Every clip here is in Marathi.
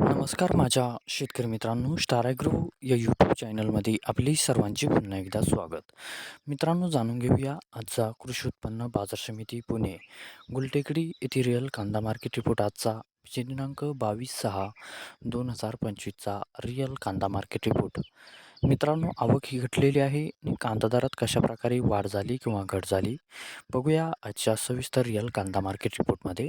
नमस्कार माझ्या शेतकरी मित्रांनो स्टाराग्रो या यूट्यूब चॅनलमध्ये आपली सर्वांचे पुन्हा एकदा स्वागत. मित्रांनो जाणून घेऊया आजचा कृषी उत्पन्न बाजार समिती पुणे. गुलटेकडी येथे रिअल कांदा मार्केट रिपोर्ट आजचा. दिनांक बावीस सहा दोन हजार पंचवीसचा रिअल कांदा मार्केट रिपोर्ट. मित्रांनो आवक ही घटलेली आहे आणि कांदा दरात कशाप्रकारे वाढ झाली किंवा घट झाली? बघूया आजच्या सविस्तर रिअल कांदा मार्केट रिपोर्टमध्ये.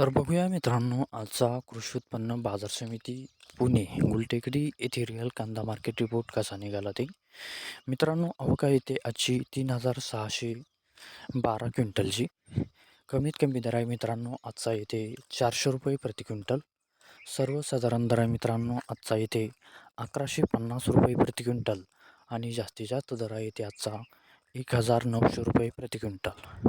तर बघूया मित्रांनो आजचा कृषी उत्पन्न बाजार समिती पुणे गुलटेकडी येथे रिअल कांदा मार्केट रिपोर्ट कसा निघाला ते? मित्रांनो अवका येथे आजची तीन हजार सहाशे बारा क्विंटलची. कमीत कमी दर आहे मित्रांनो आजचा येथे चारशे रुपये प्रति क्विंटल. सर्वसाधारण दर आहे मित्रांनो आजचा येथे अकराशे पन्नास रुपये प्रति क्विंटल. आणि जास्तीत जास्त दर आहे येथे आजचा एक हजार नऊशे रुपये प्रति क्विंटल.